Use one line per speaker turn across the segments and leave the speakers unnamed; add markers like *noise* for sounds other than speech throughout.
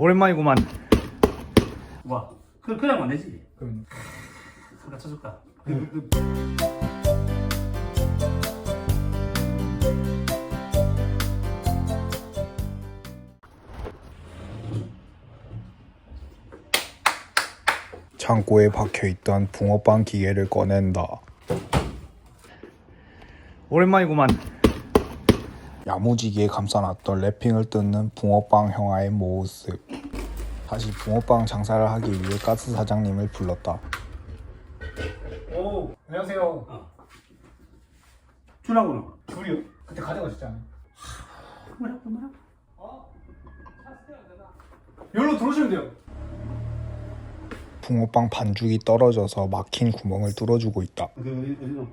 오랜만이구만.
와, 그 그냥 안 되지.
그럼
잠깐 쳐줄까?
창고에 박혀있던 붕어빵 기계를 꺼낸다.
오랜만이구만.
야무지게 감싸놨던 랩핑을 뜯는 붕어빵 형아의 모습. 다시 붕어빵 장사를 하기 위해 가스 사장님을 불렀다.
오 안녕하세요.
주라고는.
둘이요? 그때 가져가셨잖아요.
뭐라고 뭐라고?
여기로 들어오시면 돼요.
붕어빵 반죽이 떨어져서 막힌 구멍을 뚫어주고 있다.
그 어디 어디로?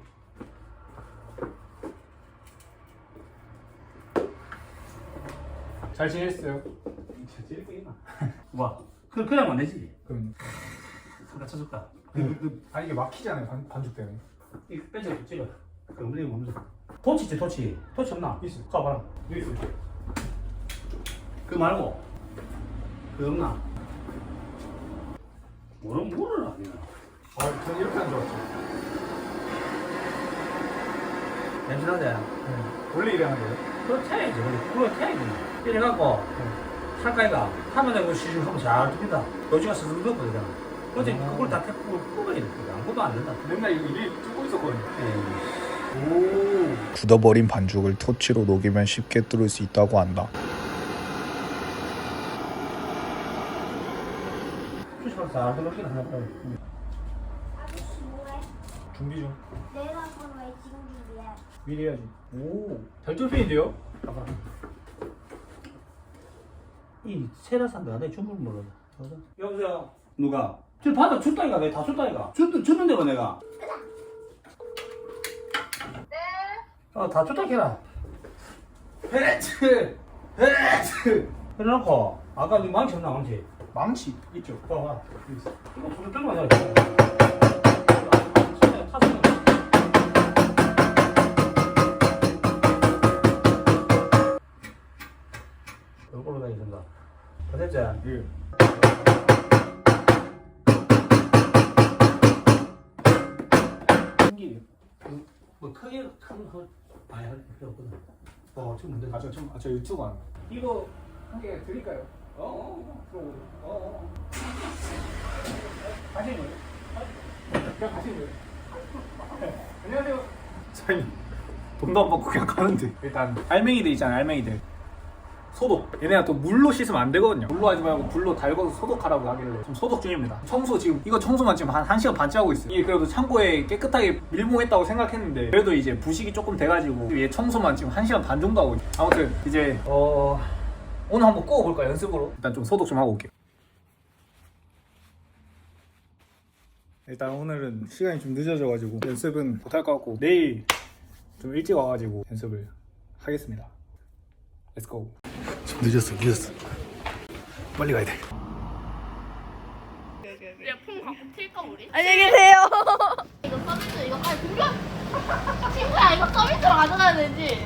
잘 지냈어요? *laughs*
와, 그 그냥 안 되지.
그럼
잠깐 쳐줄까?
아니 이게 막히잖아요 반, 반죽 때문에.
이 빼줘, 찍어. 그 움직임 멈춰. 토치 있지, 토치. 토치 없나?
있어.
가봐라.
여기 있어요.
그 말고 그 없나? 뭐는 뭐를 아니야?
아 저는 이렇게 안 좋았죠.
냄새나지?
네. 원래 이래 하는 거예요?
그거 태야지, 원래 그거 태야지. 이래갖고 상가이가 하면 되고 시중 하면 잘 듭니다. 요즘은 스스로 넣거든. 어제 그걸 다 태고 뽑아야 되거든. 아무것도 안 된다.
맨날 이거 이게 뚫고 있었거든요.
오.
굳어버린 반죽을 토치로 녹이면 쉽게 뚫을 수 있다고 한다.
수시로 잘 들어오긴 하나 봐.
아저씨 뭐해?
준비 중.
내일 한번 왜 지금 준비해?
미리 해야지. 오. 잘 뚫히는데요?
봐봐. 이 세라산다. 내 주문 몰라. 여보세요. 누가? 저 받아 줬다니까 내가 다 줬다니까. 줬 줬는데가 내가. 네. 어다 줬다 캐라. 헤레츠 헤레츠. 해놓고 아까 네 망치 없나 망치?
망치 있죠.
봐봐. 이거 손을 들고 가자. 됐지?
예.
신기해. 뭐 크게 큰거 봐야 할 필요 없거든. 어, 지금 문제.
아, 저, 좀, 아, 저 유튜브 거. 이거 한 개 드릴까요?
어, 어, 어, 어, 어.
가시는 거예요? 그냥 가시는 거예요? 네. 안녕하세요. 사장님, 돈도 안 받고 그냥 가는데. 일단, 알맹이들 있잖아요, 알맹이들. 소독. 얘네가 또 물로 씻으면 안 되거든요. 물로 하지 말고 불로 달궈서 소독하라고 하길래 지금 소독 중입니다. 청소 지금, 이거 청소만 지금 한 1시간 반째 하고 있어요. 이게 그래도 창고에 깨끗하게 밀봉했다고 생각했는데, 그래도 이제 부식이 조금 돼가지고, 얘 청소만 지금 1시간 반 정도 하고 있어요. 아무튼, 이제, 어, 오늘 한번 구워볼까요, 연습으로? 일단 좀 소독 좀 하고 올게요. 일단 오늘은 시간이 좀 늦어져가지고 연습은 못할 것 같고 내일 좀 일찍 와가지고 연습을 하겠습니다. Let's go. 좀 늦었어, 늦었어. 빨리 가야 돼.
폰 갖고 튈까 우리? 안녕히 계세요. 이거 서비스 이거 아니 공격 *laughs* 친구야 이거 서비스로 가져가야 되지.